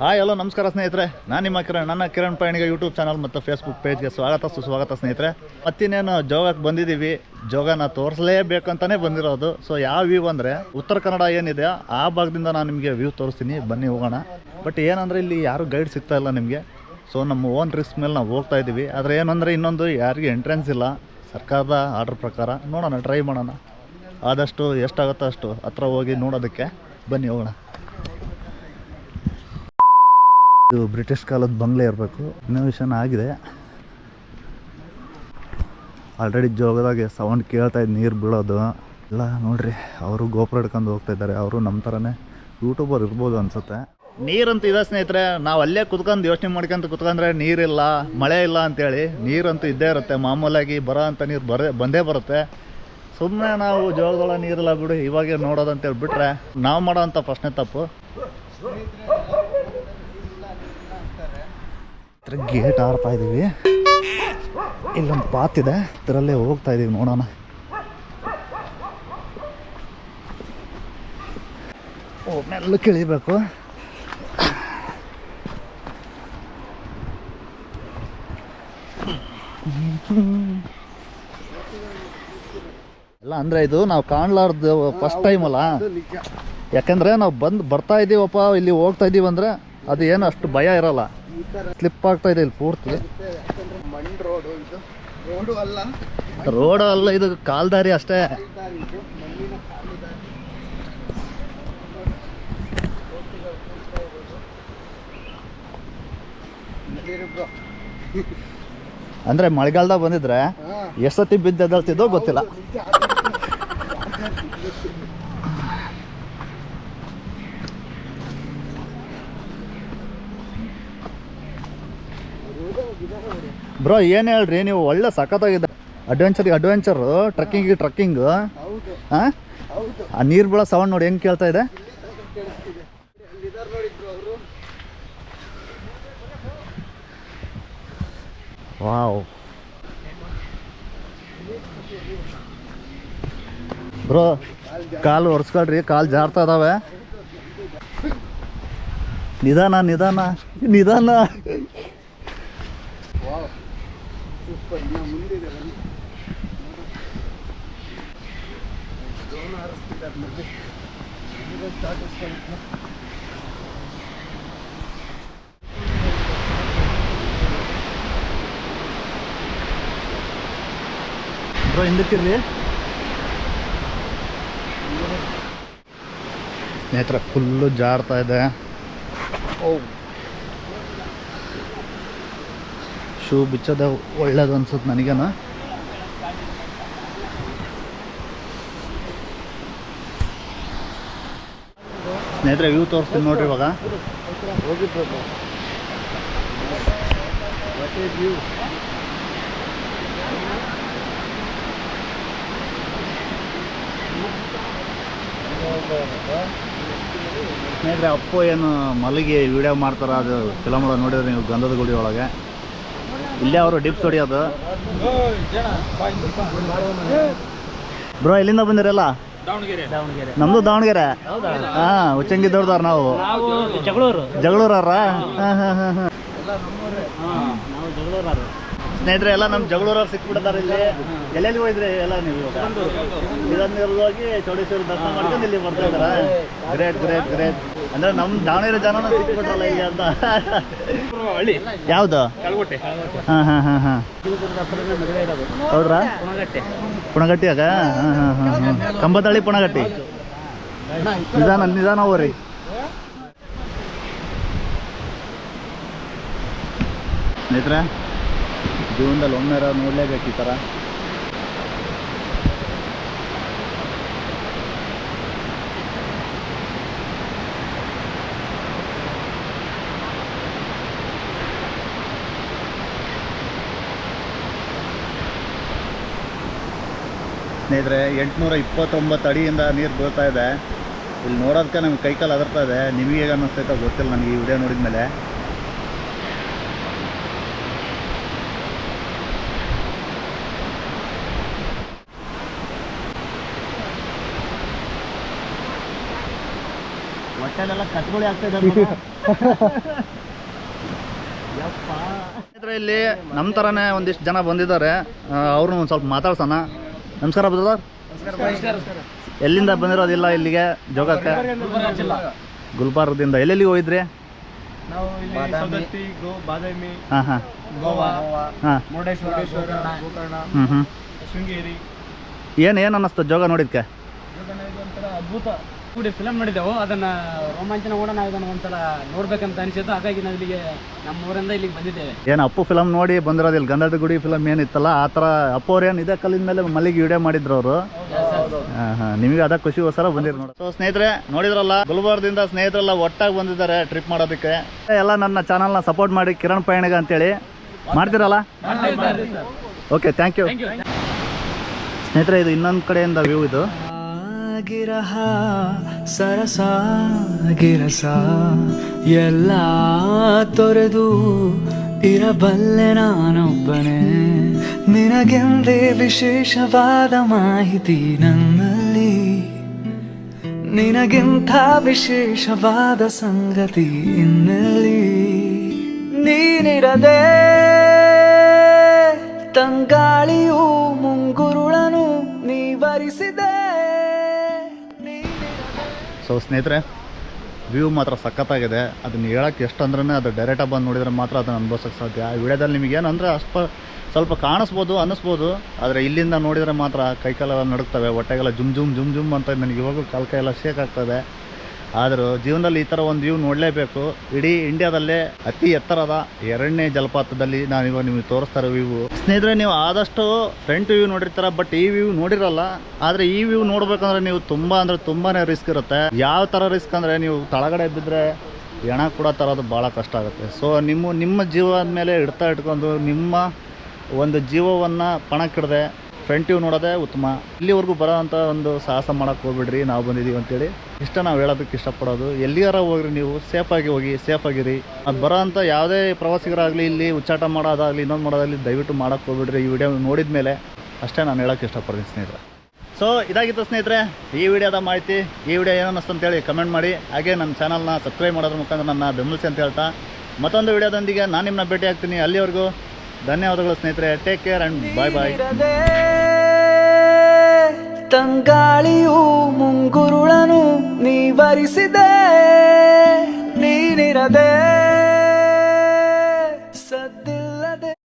Hi hello ನಮಸ್ಕಾರ ಸ್ನೇಹಿತರೆ. ನಾನು ನಿಮ್ಮ ಕಿರಣ್, ನನ್ನ ಕಿರಣ್ ಪಯಣಿಗೆ ಯೂಟ್ಯೂಬ್ ಚಾನಲ್ ಮತ್ತು ಫೇಸ್ಬುಕ್ ಪೇಜ್ಗೆ ಸ್ವಾಗತ, ಸುಸ್ವಾಗತ ಸ್ನೇಹಿತರೆ. ಮತ್ತಿನ್ನೇನು, ಜೋಗಕ್ಕೆ ಬಂದಿದ್ದೀವಿ. ಜೋಗನ ತೋರಿಸಲೇಬೇಕಂತಾನೆ ಬಂದಿರೋದು. ಸೊ ಯಾವ ವ್ಯೂ ಅಂದರೆ, ಉತ್ತರ ಕನ್ನಡ ಏನಿದೆ, ಆ ಭಾಗದಿಂದ ನಾನು ನಿಮಗೆ ವ್ಯೂ ತೋರಿಸ್ತೀನಿ. ಬನ್ನಿ ಹೋಗೋಣ. ಬಟ್ ಏನಂದರೆ, ಇಲ್ಲಿ ಯಾರು ಗೈಡ್ ಸಿಗ್ತಾ ಇಲ್ಲ ನಿಮಗೆ. ಸೊ ನಮ್ಮ ಓನ್ ರಿಸ್ಕ್ ಮೇಲೆ ನಾವು ಹೋಗ್ತಾ ಇದ್ದೀವಿ. ಆದರೆ ಏನಂದರೆ, ಇನ್ನೊಂದು ಯಾರಿಗೆ ಎಂಟ್ರೆನ್ಸ್ ಇಲ್ಲ. ಸರ್ಕಾರದ ಆರ್ಡ್ರ್ ಪ್ರಕಾರ. ನೋಡೋಣ ಟ್ರೈ ಮಾಡೋಣ. ಆದಷ್ಟು ಎಷ್ಟಾಗುತ್ತೋ ಅಷ್ಟು ಹತ್ರ ಹೋಗಿ ನೋಡೋದಕ್ಕೆ. ಬನ್ನಿ ಹೋಗೋಣ. ಇದು ಬ್ರಿಟಿಷ್ ಕಾಲದ ಬಂಗ್ಲೆ ಇರಬೇಕು. ಇನ್ನೋವೇಷನ್ ಆಗಿದೆ. ಆಲ್ರೆಡಿ ಜೋಗದಾಗೆ ಸೌಂಡ್ ಕೇಳ್ತಾ ಇದ್ದು ನೀರು ಬೀಳೋದು. ಎಲ್ಲ ನೋಡ್ರಿ, ಅವರು ಗೋಪುರ ಹಿಡ್ಕೊಂಡು ಹೋಗ್ತಾ ಇದ್ದಾರೆ. ಅವರು ನಮ್ಮ ಥರನೇ ಯೂಟ್ಯೂಬರ್ ಇರ್ಬೋದು ಅನ್ಸುತ್ತೆ. ನೀರಂತೂ ಇದೆ ಸ್ನೇಹಿತರೆ, ನಾವು ಅಲ್ಲೇ ಕುತ್ಕೊಂಡು ಯೋಚನೆ ಮಾಡ್ಕೊಂತ ಕುತ್ಕೊಂಡ್ರೆ ನೀರಿಲ್ಲ, ಮಳೆ ಇಲ್ಲ ಅಂತೇಳಿ ನೀರಂತೂ ಇದ್ದೇ ಇರುತ್ತೆ. ಮಾಮೂಲಾಗಿ ಬರೋ ಅಂಥ ನೀರು ಬರೇ, ಬಂದೇ ಬರುತ್ತೆ. ಸುಮ್ಮನೆ ನಾವು ಜೋಗದೊಳ ನೀರಿಲ್ಲ ಬಿಡು, ಇವಾಗೆ ನೋಡೋದಂತೇಳಿ ಬಿಟ್ರೆ ನಾವು ಮಾಡೋ ಅಂಥ ಪ್ರಶ್ನೆ ತಪ್ಪು. ಗೇಟ್ ಆಡ್ತಾ ಇದ್ದೀವಿ ಇಲ್ಲೊಂದು ಪಾತ್ ಇದೆ. ಇದರಲ್ಲೇ ಹೋಗ್ತಾ ಇದ್ದೀವಿ ನೋಡೋಣ. ಓ, ಮೆಲ್ಲ ಇಳಿಬೇಕು ಎಲ್ಲ ಅಂದರೆ ಇದು ನಾವು ಕಾಣ್ಲಾರ್ದು ಫಸ್ಟ್ ಟೈಮ್ ಅಲ್ಲ. ಯಾಕಂದ್ರೆ ನಾವು ಬಂದು ಬರ್ತಾ ಇದ್ದೀವಪ್ಪ ಇಲ್ಲಿ ಹೋಗ್ತಾ ಇದ್ದೀವಿ ಅಂದ್ರೆ ಅದು ಏನು ಅಷ್ಟು ಭಯ ಇರಲ್ಲ. ಸ್ಲಿಪ್ ಆಗ್ತಾ ಇದೆ ಇಲ್ಲಿ ಪೂರ್ತಿ. ಮಣ್ ರೋಡು ಇದು. ರೋಡು ಅಲ್ಲ. ರೋಡ್ ಅಲ್ಲ ಇದು ಕಾಲ್ದಾರಿ ಅಷ್ಟೇ. ಅಂದ್ರೆ ಮಳೆಗಾಲದಾಗ ಬಂದಿದ್ರೆ ಎಷ್ಟೊತ್ತಿ ಬಿದ್ದು ಗೊತ್ತಿಲ್ಲ. ಬ್ರೋ ಏನು ಹೇಳ್ರಿ ನೀವು ಒಳ್ಳೆ ಸಖತ್ತಾಗಿದೆ ಅಡ್ವೆಂಚರ್ ಅಡ್ವೆಂಚರ್ ಟ್ರಕ್ಕಿಂಗ್ ಟ್ರಕ್ಕಿಂಗ್ ಹಾಂ? ಆ ನೀರು ಬೀಳೋ ಸೌಂಡ್ ನೋಡಿ ಹೆಂಗೆ ಕೇಳ್ತಾ ಇದೆ? ವಾವ್. ಬ್ರೋ ಕಾಲು ಒರೆಸ್ಕೊಳ್ರಿ ಕಾಲು ಜಾರ್ತಾ ಇದಾವೆ. ನಿಧಾನ ನಿಧಾನ ನಿಧಾನ. ಸೂಪರ್ ಇನ್ನ ಮುಂದಿದೆ ಬನ್ನಿ ಡ್ರೋನ್ ಹಾರಿಸ್ತಿದ್ದಾರೆ ಬ್ರೋ ಹಿಂದಕ್ಕಿರ್ರಿ ಸ್ನೇಹಿತರೆ ಫುಲ್ಲು ಜಾರ್ತಾ ಇದೆ. ಓ. ಶೂ ಬಿಚ್ಚೋದೆ ಒಳ್ಳೇದು ಅನ್ಸುತ್ತೆ ನನಗೇನ. ಸ್ನೇಹಿತರೆ ವ್ಯೂ ತೋರಿಸ್ತೀನಿ ನೋಡ್ರಿ ಇವಾಗ. ಸ್ನೇಹಿತರೆ, ಅಪ್ಪು ಏನು ಮಲಗಿ ವಿಡಿಯೋ ಮಾಡ್ತಾರೆ? ಅದು ಫಿಲಮ್ ಒಳಗೆ ನೋಡಿದ್ರೆ ನೀವು ಗಂಧದ ಗುಡಿ ಒಳಗೆ. ಇಲ್ಲೇ ಅವರು ಡಿಪ್ಸ್ ಹೊಡಿಯೋದು ಬ್ರೋ ಎಲ್ಲಿಂದ ಬಂದಿರಲ್ಲ? ನಮ್ದು ದಾವಣಗೆರೆ. ಹಾ ಉಚ್ಚಂಗಿ ನಾವು. ನಾವು ಜಗಳೂರು. ಜಗಳೂರವ್ರ? ಹಾಂ ಹಾಂ ಹಾಂ ಹಾಂ. ನಾವು ಜಗಳೂರು ಸ್ನೇಹಿತರೆ ಎಲ್ಲ ನಮ್ಮ ಜಗಳೂರವ್ರು ಸಿಕ್ಬಿಡ್ತಾರೆ ಇಲ್ಲಿ. ಎಲ್ಲೆಲ್ಲಿ ಹೋಗಿದ್ರಿ ಎಲ್ಲ ನೀವು ಇವಾಗ? ಹೋಗಿ ಚೌಡೇಶ್ವರಿ ದರ್ಶನ ಮಾಡ್ಕೊಂಡು ಇಲ್ಲಿ ಬರ್ತಾ ಇದಾರ ಗ್ರೇಟ್ ಗ್ರೇಟ್ ಗ್ರೇಟ್ ಅಂದ್ರೆ ನಮ್ ದಾವಣಗೆರೆ ಜನನ ಸಿಕ್ಬಿಟ್ರಲ್ಲ ಈಗ ಅಂತ. ಹಳ್ಳಿ. ಯಾವ್ದು? ಕಲ್ಗೊಟ್ಟೆ. ಹಾಂ ಹಾಂ ಹಾಂ ಹಾಂ. ಹೌದ್ರಾ? ಪುಣಗಟ್ಟೆ ಪುಣಗಟ್ಟಿಯಾಗ ಹಾಂ ಹಾಂ ಹಾಂ ಹಾಂ ಕಂಬತಳ್ಳಿ ಪುಣಗಟ್ಟಿ ನಿಧಾನ ನಿಧಾನ ಹೋಗ್ರಿ. ಸ್ನೇಹಿತರೆ ಜೀವನದಲ್ಲಿ ಒಮ್ಮೆ ನೋಡ್ಲೇಬೇಕು ಈ ಥರ ಸ್ನೇಹಿತರೆ ಎಂಟುನೂರ ಇಪ್ಪತ್ತೊಂಬತ್ತು ಅಡಿಯಿಂದ ನೀರು ಬೀಳ್ತಾ ಇದೆ. ಇಲ್ಲಿ ನೋಡೋದಕ್ಕೆ ನಮ್ಗೆ ಕೈಕಾಲು ಅದರ್ತಾ ಇದೆ. ನಿಮಗೆ ಹೇಗೆ ಅನ್ನಿಸ್ತೈತೋ ಗೊತ್ತಿಲ್ಲ ನನಗೆ ಈ ವಿಡಿಯೋ ನೋಡಿದ ಮೇಲೆ ಆಗ್ತಾ ಇದೆ ಇಲ್ಲಿ ನಮ್ಮ ತರಾನೇ ಒಂದಿಷ್ಟು ಜನ ಬಂದಿದ್ದಾರೆ. ಅವ್ರನ್ನ ಒಂದ್ ಸ್ವಲ್ಪ ಮಾತಾಡ್ಸೋಣ. ನಮಸ್ಕಾರ ಬ್ರದರ್ ಎಲ್ಲಿಂದ ಬಂದಿರೋದಿಲ್ಲ ಇಲ್ಲಿಗೆ ಜೋಗಕ್ಕೆ? ಗುಲ್ಬಾರ್ದಿಂದ ಎಲ್ಲೆಲ್ಲಿಗೆ ಹೋಗಿದ್ರಿ? ನಾವು ಇಲ್ಲಿ ಬಾದಾಮಿ ಹಾಂ. ಹಾಂ ಹ್ಞೂ ಏನು ಏನು ಅನ್ನಿಸ್ತು ಜೋಗ ನೋಡಿದ್ಕೆ? ಅದ್ಭುತ ಕೂಡಿ ಫಿಲಮ್ ನೋಡಿದ್ದೆವು ಅದನ್ನ ರೋಮಾಂಚನ ಕೂಡ ನಾವು ಇದನ್ನ ಒಂದ್ಸಲ ನೋಡ್ಬೇಕಂತ ಅನಿಸಿದ್ದು ಹಾಗಾಗಿ ನಾವು ಇಲ್ಲಿಗೆ ನಮ್ಮ ಊರಿಂದ ಇಲ್ಲಿಗೆ ಬಂದಿದ್ದೇವೆ. ಏನು ಅಪ್ಪು ಫಿಲಮ್ ನೋಡಿ ಬಂದಿರೋದಿಲ್ಲ ಗಂಧದ ಗುಡಿ ಫಿಲಮ್ ಏನಿತ್ತಲ್ಲ ಆ ಥರ ಅಪ್ಪು ಅವ್ರು ಏನು ಇದೇ ಕಲ್ಲಿನ ಮೇಲೆ ಮಲ್ಲಿಗೆ ವಿಡಿಯೋ ಮಾಡಿದ್ರು ಅವರು? ನಿಮಗೆ ಅದ ಖುಷಿಗೋಸ್ಕರ ಬಂದಿರು ನೋಡಿ. ಸೊ ಸ್ನೇಹಿತರೆ ನೋಡಿದ್ರಲ್ಲ ಗುಲ್ಬಾರ್ದಿಂದ ಸ್ನೇಹಿತರೆಲ್ಲ ಒಟ್ಟಾಗಿ ಬಂದಿದ್ದಾರೆ ಟ್ರಿಪ್ ಮಾಡೋದಕ್ಕೆ. ಎಲ್ಲ ನನ್ನ ಚಾನಲ್ನ ಸಪೋರ್ಟ್ ಮಾಡಿ ಕಿರಣ್ ಪಯಣಿಗ ಅಂತೇಳಿ. ಮಾಡ್ತೀರಲ್ಲ? ಓಕೆ ಥ್ಯಾಂಕ್ ಯು ಸ್ನೇಹಿತರೆ ಇದು ಇನ್ನೊಂದು ಕಡೆಯಿಂದ ವ್ಯೂ ಇದು. ಗಿರಹ ಸರಸ ಗಿರಸ, ಎಲ್ಲ ತೊರೆದು ಇರಬಲ್ಲೆ ನಾನೊಬ್ಬನೇ. ನಿನಗೆಂದೇ ವಿಶೇಷವಾದ ಮಾಹಿತಿ ನನ್ನಲ್ಲಿ? ನಿನಗೆಂಥ ವಿಶೇಷವಾದ ಸಂಗತಿ ಇನ್ನಲ್ಲಿ? ನೀನಿರದೆ ತಂಗಾಳಿಯು ಮುಂಗುರುಳನು ನೀವರಿಸಿದೆ ಸೊ ಸ್ನೇಹಿತರೆ ವ್ಯೂ ಮಾತ್ರ ಸಖತ್ತಾಗಿದೆ. ಅದನ್ನ ಹೇಳೋಕ್ಕೆ ಎಷ್ಟು ಅಂದ್ರೆ ಅದು ಡೈರೆಕ್ಟಾಗಿ ಬಂದು ನೋಡಿದರೆ ಮಾತ್ರ ಅದನ್ನು ಅನುಭವಿಸೋಕ್ಕೆ ಸಾಧ್ಯ. ಆ ವಿಡಿಯೋದಲ್ಲಿ ನಿಮಗೆ ಏನಂದರೆ ಅಷ್ಟು ಸ್ವಲ್ಪ ಕಾಣಿಸ್ಬೋದು, ಅನ್ನಿಸ್ಬೋದು, ಆದರೆ ಇಲ್ಲಿಂದ ನೋಡಿದರೆ ಮಾತ್ರ ಕೈಕಾಲೆಲ್ಲ ನಡುಕ್ತವೆ ಹೊಟ್ಟೆಗೆಲ್ಲ ಜುಮ್ ಜುಮ್ ಜುಮ್ ಜುಮ್ ಅಂತ ನನಗೆ ಇವಾಗೂ ಕಾಲು ಶೇಕ್ ಆಗ್ತದೆ ಆದರೂ ಜೀವನದಲ್ಲಿ ಈ ಥರ ಒಂದು ವ್ಯೂ ನೋಡಲೇಬೇಕು. ಇಡೀ ಇಂಡಿಯಾದಲ್ಲೇ ಅತಿ ಎತ್ತರದ ಎರಡನೇ ಜಲಪಾತದಲ್ಲಿ ನಾನು ಇವಾಗ ನಿಮಗೆ ತೋರಿಸ್ತಾ ಇರೋ ವ್ಯೂ ಸ್ನೇಹಿತರೆ, ನೀವು ಆದಷ್ಟು ಫ್ರಂಟ್ ವ್ಯೂ ನೋಡಿರ್ತಾರ ಬಟ್ ಈ ವ್ಯೂ ನೋಡಿರಲ್ಲ. ಆದರೆ ಈ ವ್ಯೂ ನೋಡ್ಬೇಕಂದ್ರೆ ನೀವು ತುಂಬ ಅಂದರೆ ತುಂಬಾ ರಿಸ್ಕ್ ಇರುತ್ತೆ. ಯಾವ ಥರ ರಿಸ್ಕ್ ಅಂದರೆ ನೀವು ತಳಗಡೆ ಬಿದ್ದರೆ ಹೆಣ ಕೂಡ ತರೋದು ಭಾಳ ಕಷ್ಟ ಆಗುತ್ತೆ. ಸೊ ನಿಮ್ಮ ನಿಮ್ಮ ಜೀವದ ಮೇಲೆ ಇಡ್ತಾ ಇಟ್ಕೊಂಡು ನಿಮ್ಮ ಒಂದು ಜೀವವನ್ನು ಪಣಕ್ಕಿಡದೆ ಫ್ರಂಟ್ ನೋಡೋದೇ ಉತ್ತಮ. ಇಲ್ಲಿವರೆಗೂ ಬರೋ ಅಂಥ ಒಂದು ಸಾಹಸ ಮಾಡೋಕ್ಕೆ ಹೋಗ್ಬಿಡ್ರಿ, ನಾವು ಬಂದಿದ್ದೀವಿ ಅಂತೇಳಿ. ಇಷ್ಟ ನಾವು ಹೇಳೋದಕ್ಕೆ ಇಷ್ಟಪಡೋದು. ಎಲ್ಲಿಯಾರ ಹೋಗ್ರಿ ನೀವು ಸೇಫಾಗಿ ಹೋಗಿ ಸೇಫಾಗಿರಿ ಅದು ಬರೋ ಅಂಥ ಯಾವುದೇ ಪ್ರವಾಸಿಗರಾಗಲಿ ಇಲ್ಲಿ ಉಚ್ಚಾಟ ಮಾಡೋದಾಗಲಿ, ಇನ್ನೊಂದು ಮಾಡೋದಾಗಲಿ ದಯವಿಟ್ಟು ಮಾಡೋಕ್ಕೆ ಹೋಗ್ಬಿಡ್ರಿ. ಈ ವಿಡಿಯೋ ನೋಡಿದ ಮೇಲೆ ಅಷ್ಟೇ ನಾನು ಹೇಳೋಕ್ಕೆ ಇಷ್ಟಪಡ್ತೀನಿ ಸ್ನೇಹಿತರೆ. ಸೊ ಇದಾಗಿತ್ತು ಸ್ನೇಹಿತರೆ, ಈ ವಿಡಿಯೋದ ಮಾಹಿತಿ. ಈ ವಿಡಿಯೋ ಏನು ಅಂತ ಅಂತೇಳಿ ಕಮೆಂಟ್ ಮಾಡಿ. ಹಾಗೆ ನನ್ನ ಚಾನಲ್ನ ಸಬ್ಸ್ಕ್ರೈಬ್ ಮಾಡೋದ್ರ ಮುಖಾಂತರ ನನ್ನ ಬೆಂಬಲಿಸಿ ಅಂತ ಹೇಳ್ತಾ, ಮತ್ತೊಂದು ವಿಡಿಯೋದೊಂದಿಗೆ ನಾನು ನಿಮ್ಮನ್ನ ಭೇಟಿ ಆಗ್ತೀನಿ ಅಲ್ಲಿವರೆಗೂ ಧನ್ಯವಾದಗಳು ಸ್ನೇಹಿತರೆ. Take care and bye bye ತಂಗಾಳಿಯು ಮುಂಗುರುಳನು ನೀವರಿಸಿದೆ ನೀನಿರದೆ